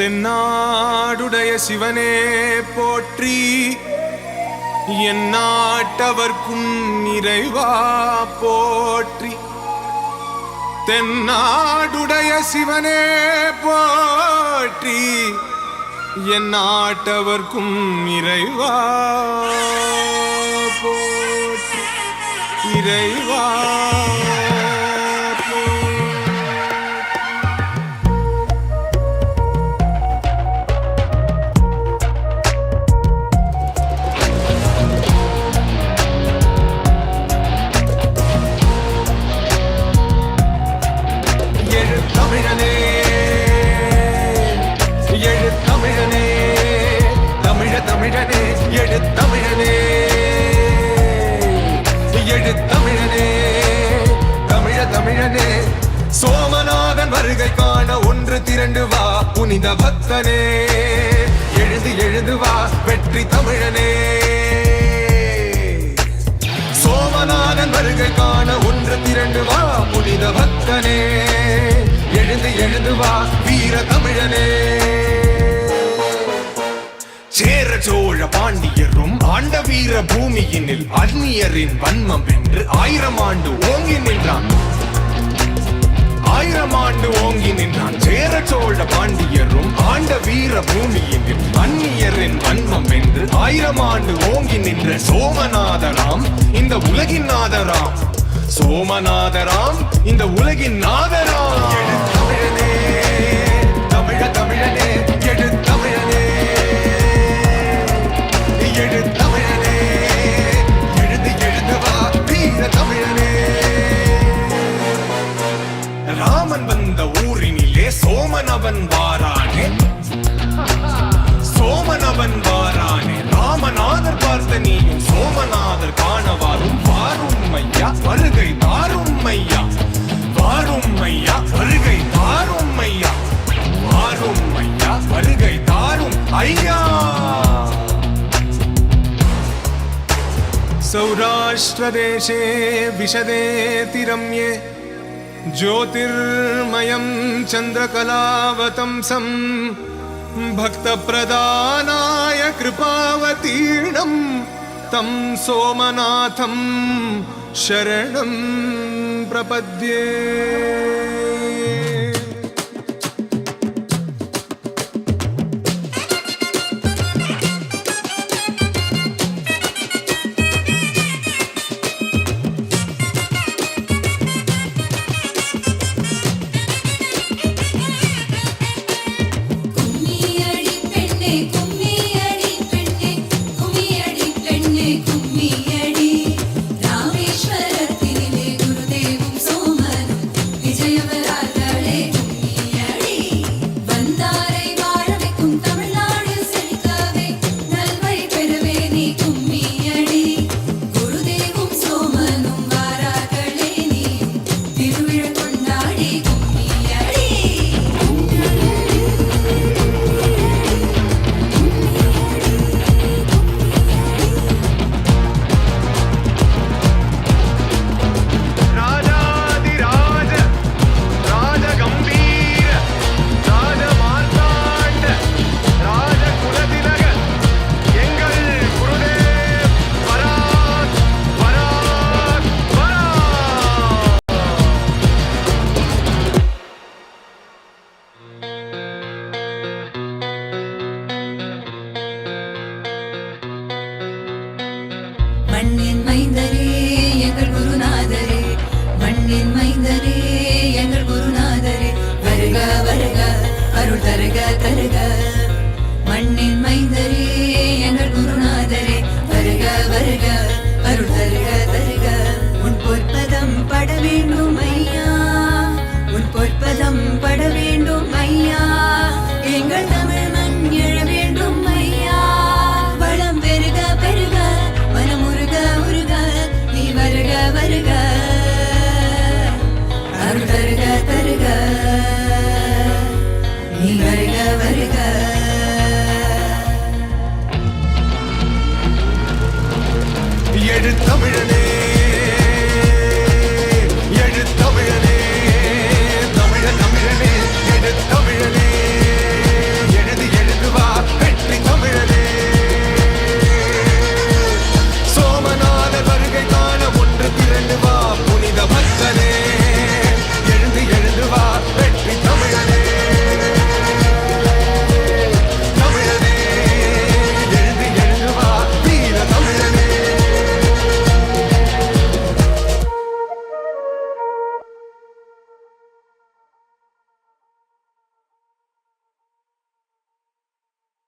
தென்னாடுடைய சிவனே போற்றி. என் நாட்டவர்க்கும் நிறைவா போற்றி. தென்னாடுடைய சிவனே போற்றி. என் நாட்டவர்க்கும் இறைவா போற்றி. இறைவா திரண்டு வா புனித பக்தனே. எழுது எழுது வா வெற்றி தமிழனே. சோமநாதன் வருகை காண ஒன்று திரண்டு வா புனித பக்தனே. எழுந்து எழுந்து வா வீர தமிழனே. சேர சோழ பாண்டியரும் ஆண்ட வீர பூமியினில் அந்நியரின் வன்மம் என்று ஆயிரம் ஆண்டு ஓங்கி நின்றான். ஆயிரம் ஆண்டு ஓங்கி நின்றான். சேர சோழ பாண்டியரும் ஆண்ட வீர பூமியினில் அந்நியரின் வன்மம் வென்று ஆயிரம் ஆண்டு ஓங்கி நின்ற சோமநாதராம் இந்த உலகின் நாதராம். சோமநாதராம் இந்த உலகின் நாதராம். சோமனவன் வாரானே சோமனவன் வாரானே ராமநாதர் பார்த்த நீயும் சோமநாதர் காணவாரும் வாரும் ஐயா வருகை தாரும் ஐயா வாரும் ஐயா வருகை தாரும் ஐயா வாரும் ஐயா வருகை தாரும் ஐயா सौराष्ट्रदेशे विशदे तिरम्ये ज्योतिर्मयं चन्द्रकलावतंसं भक्तप्रदानाय कृपावतीर्णं तं सोमनाथं शरणं प्रपद्ये மண்ணின்